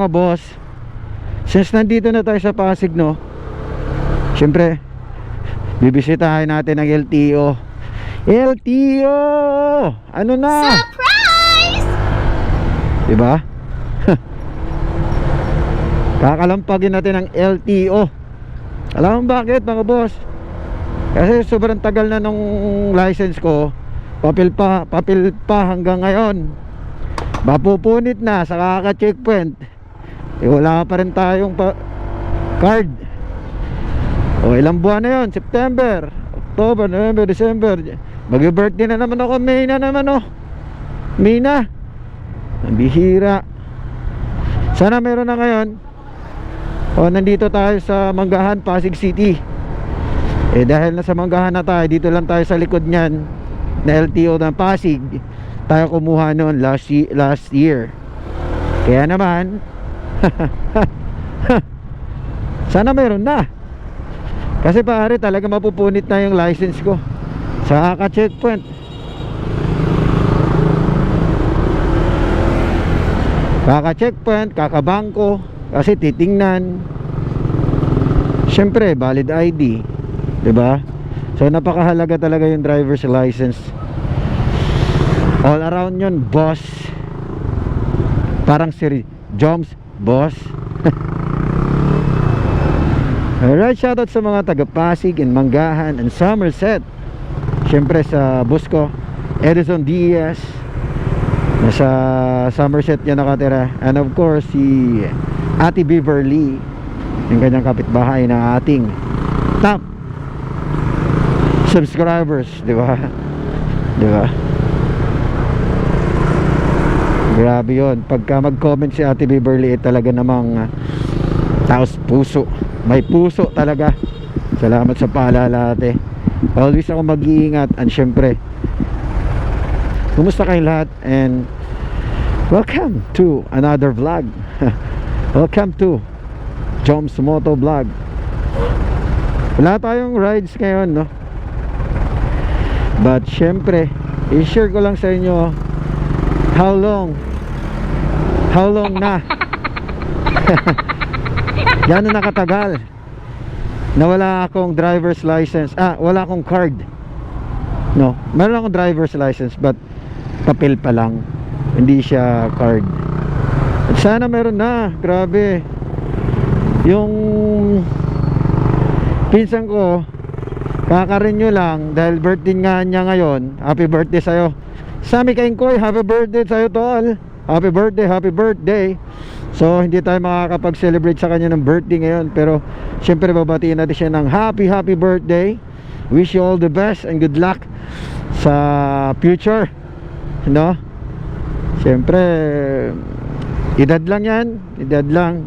mga boss. Since nandito na tayo sa Pasig no? Siyempre Bibisitahin natin ang LTO LTO Ano na? Surprise! Diba? Kakalampagin natin ang LTO Alam mo bakit mga boss? Kasi sobrang tagal na nung license ko. Papel pa, papel pa hanggang ngayon. Mapupunit na sa kaka-checkpoint eh, Wala pa rin tayong pa card. O ilang buwan na yun? September, October, November, December. Mag-birthday na naman ako May na naman oh. May na. Ang bihira. Sana meron na ngayon. O nandito tayo sa Manggahan, Pasig City. Eh dahil nasa Manggahan na tayo Dito lang tayo sa likod niyan Na LTO ng Pasig. Tayo kumuha noon last, last year. Kaya naman Sana meron na. Kasi pare talaga mapupunit na yung license ko Sa kaka-checkpoint. Kaka-checkpoint, kakabangko Kasi titingnan. Siyempre, valid ID 'Di ba? So napakahalaga talaga yung driver's license. All around yun, boss. Parang si Joms, boss Alright, shoutout sa mga taga Pasig and Manggahan and Somerset Siyempre sa bus ko Edison Diaz Nasa Somerset yan nakatira And of course si Ate Beverly Yung kanyang kapitbahay na ating top subscribers Di ba? Di ba? Grabe yon Pagka mag-comment si Ate Beverly eh, talaga namang uh, taos puso. May puso talaga. Salamat sa paalala ate. Always ako mag-iingat. And syempre Kumusta kayong lahat? And welcome to another vlog. Welcome to Joms Moto Vlog. Wala tayong rides ngayon no? But syempre i-share ko lang sa inyo how long how long na? Gano'n nakatagal. Na wala akong driver's license. Ah wala akong card. No meron akong driver's license but papel pa lang. Hindi siya card. At sana meron na. Grabe. Yung pinsan ko kakarenew lang dahil birthday nga niya ngayon. Happy birthday sa'yo. Sami Kaingkoy happy birthday sa'yo tol happy birthday happy birthday. So hindi tayo makakapag-celebrate sa kanya ng birthday ngayon. Pero syempre babatiin natin siya ng happy happy birthday. Wish you all the best and good luck sa future. No? Siyempre edad lang yan. Edad lang.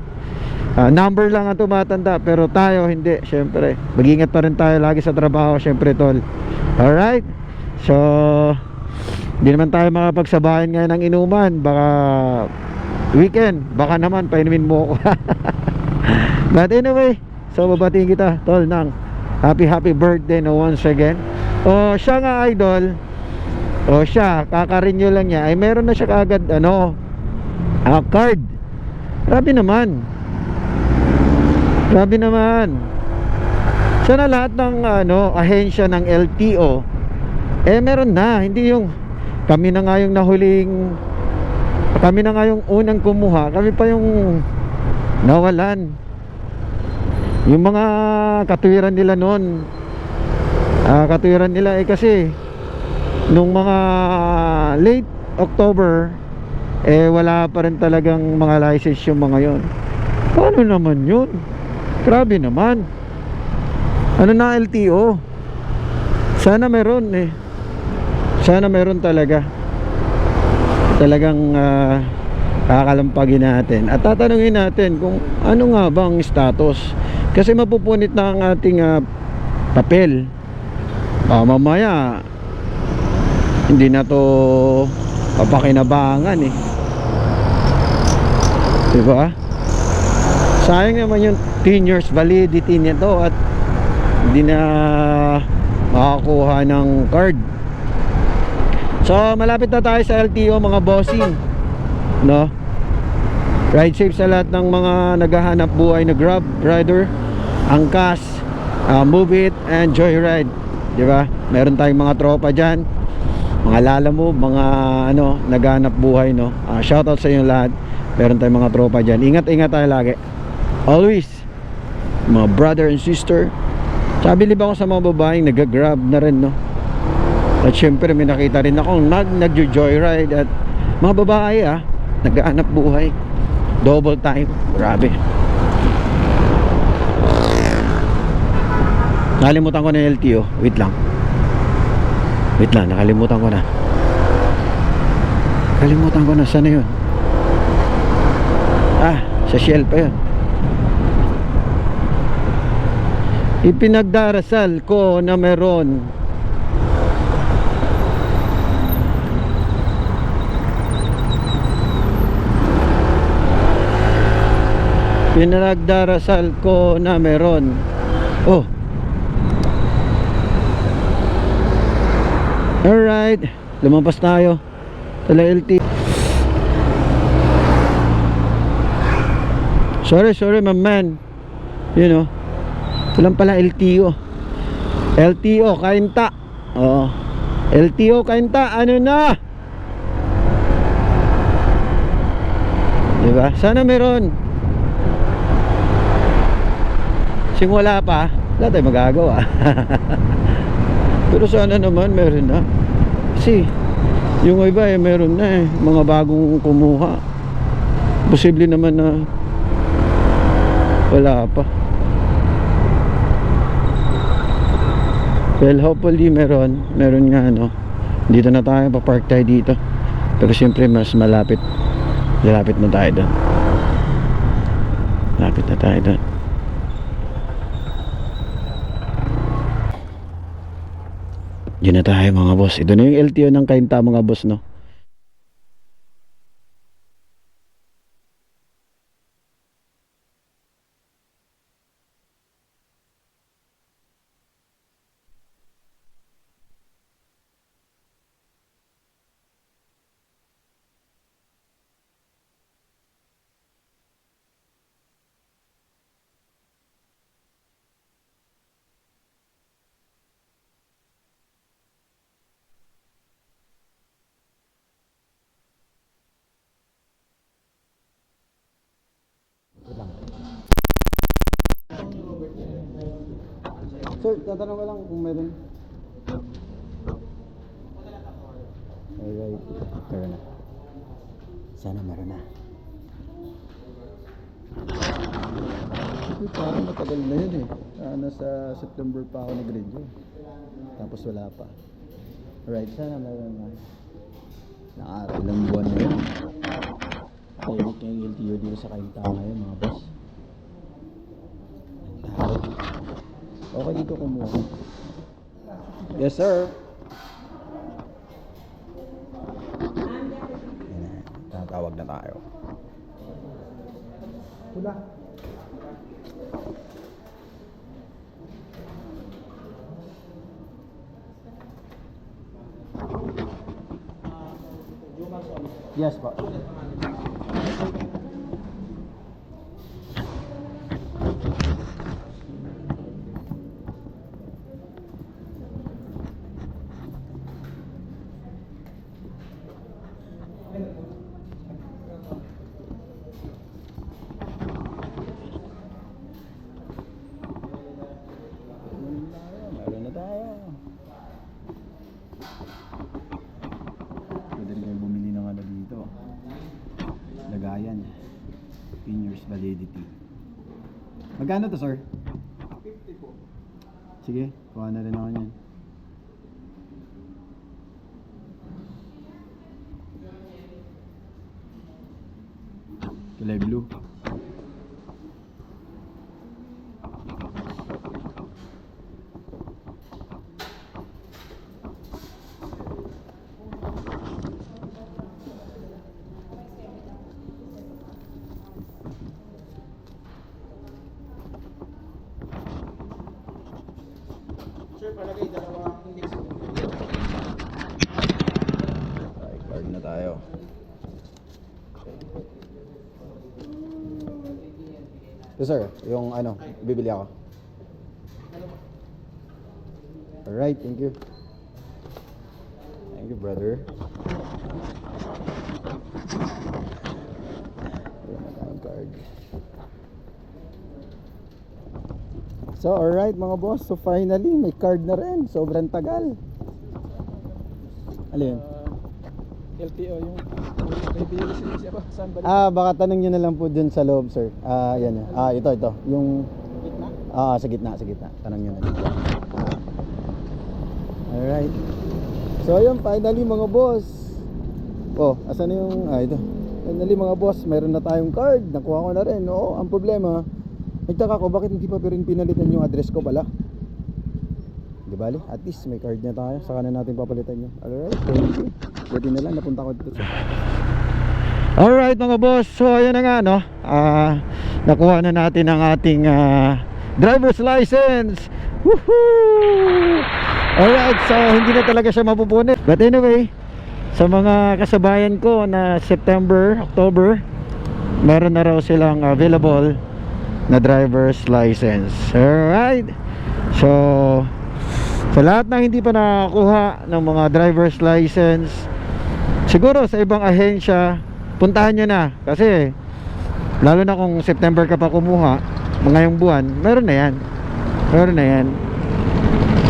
Ah, number lang ang tumatanda pero tayo hindi syempre. Mag-ingat pa rin tayo lagi sa trabaho syempre tol. Alright? So hindi naman tayo makapagsabayan ngayon ng inuman. Baka weekend baka naman painumin mo ako. But anyway so babatiin kita tol ng happy happy birthday no once again. O siya nga idol. O siya kakarenew lang niya. Ay meron na siya kagad ano ah, card. Grabe naman. Grabe naman. Sana lahat ng ano ahensya ng LTO eh meron na. Hindi yung kami na nga yung nahuling kami na nga yung unang kumuha. Kami pa yung nawalan. Yung mga katwiran nila noon ah, katwiran nila eh kasi nung mga late October eh wala pa rin talagang mga license yung mga yon paano naman yun? Grabe naman. Ano na LTO sana meron eh sana meron talaga. Talagang uh, kakalampagin natin. At tatanungin natin kung ano nga bang status. Kasi mapupunit na ang ating ah, papel. Ah, mamaya hindi na to papakinabangan eh. Diba? Sayang naman yung 10 years validity nito at hindi na makakuha ng card so malapit na tayo sa LTO mga bossing no Ride safe sa lahat ng mga naghahanap buhay na Grab rider, Angkas, uh, Move It, and Joyride. Di ba? Meron tayong mga tropa dyan. Mga lalamove, mga ano, naghahanap buhay, no? Uh, shoutout sa inyo lahat. Meron tayong mga tropa dyan. Ingat-ingat tayo lagi. Always. Mga brother and sister. Sabi liba ko sa mga babaeng nag-grab na rin, no? At syempre may nakita rin ako nag nagjo-joyride at mga babae ah, nag-aanap buhay. Double time. Grabe. Nakalimutan ko na yung LTO. Wait lang. Wait lang, nakalimutan ko na. Nakalimutan ko na. Sana yun? Ah, sa Shell pa yun. Ipinagdarasal ko na meron Pinagdarasal ko na meron. Oh. Alright. Lumampas tayo Tala LT Sorry sorry my man You know Ito lang pala LTO LTO kainta Oo. LTO kainta ano na? Diba? Sana meron Sing wala pa Wala tayong magagawa. Pero sana naman meron na. Kasi Yung iba eh meron na eh. Mga bagong kumuha. Posible naman na Wala pa. Well hopefully meron Meron nga no? Dito na tayo papark tayo dito. Pero siyempre mas malapit. Malapit na tayo doon Malapit na tayo doon Diyan na tayo mga boss. Ito na yung LTO ng kainta mga boss no. Sir, tatanong ko lang kung meron. Alright, meron na. Sana meron na. Kasi parang matagal na yun eh. Ah, nasa September pa ako nag-review. Tapos wala pa. Alright, sana meron na. Nakaral ng buwan na yun. Tahimik yung LTO dito sa Kainta ngayon mga boss. Ang tao. Okay dito kumuha. Yes, sir. Tatawag na tayo. Pula. Yes, po. 15 years validity. Magkano to, sir? 50 po. Sige, kuha na rin ako niyan. Kulay blue. Sir. Yung ano, bibili ako. Alright, thank you. Thank you, brother. Card. So, alright mga boss. So, finally, may card na rin. Sobrang tagal. Alin? LTO yung siya ba? Saan ba? Ah, baka tanong nyo na lang po dun sa loob, sir. Ah, yan. yan. Ah, ito, ito. Yung, Gitna? ah, sa gitna, sa gitna. Tanong nyo na lang. Alright. So, ayun, finally mga boss. Oh, asan na yung, ah, ito. Finally mga boss, meron na tayong card. Nakuha ko na rin. Oo, ang problema, nagtaka ko, bakit hindi pa rin pinalitan yung address ko pala? Di bali? At least may card na tayo. Saka na natin papalitan yun. Alright, thank you. Buti na lang, napunta ko dito sa... Alright mga boss, so ayan na nga no Ah, Nakuha na natin ang ating ah, driver's license Woohoo! Alright, so hindi na talaga siya mapupunit But anyway, sa mga kasabayan ko na September, October Meron na raw silang available na driver's license. Alright. So sa lahat ng hindi pa nakakuha ng mga driver's license siguro sa ibang ahensya puntahan nyo na. Kasi lalo na kung September ka pa kumuha ngayong buwan meron na yan. Meron na yan.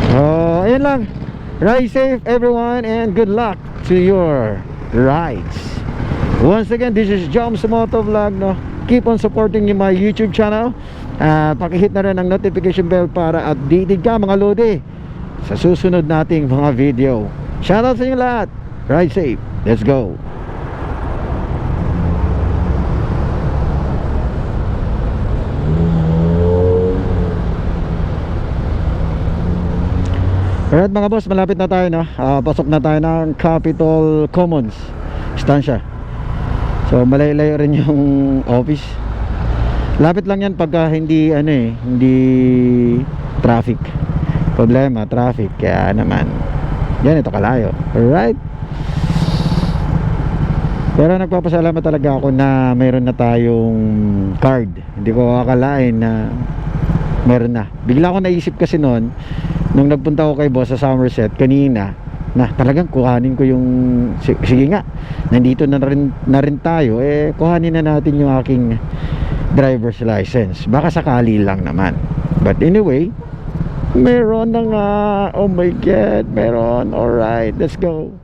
So ayun lang. Ride safe everyone and good luck to your rides. Once again this is Joms Moto Vlog no keep on supporting my YouTube channel. At pakihit na rin ang notification bell para updated ka mga lodi sa susunod nating mga video. Shoutout sa inyo lahat. Ride safe. Let's go. Alright mga boss, malapit na tayo no. Ah, pasok na tayo ng Capitol Commons. Stansya. So malayo-layo rin yung office. Lapit lang yan pagka hindi ano eh, hindi traffic. Problema, traffic. Kaya naman, yan ito kalayo. Alright. Pero nagpapasalamat talaga ako na mayroon na tayong card. Hindi ko akalain na meron na. Bigla ko naisip kasi noon nung nagpunta ko kay boss sa Somerset kanina na talagang kuhanin ko yung si- sige nga nandito na rin, na rin tayo eh kuhanin na natin yung aking driver's license. Baka sakali lang naman. But anyway meron na nga. Oh my god meron. Alright let's go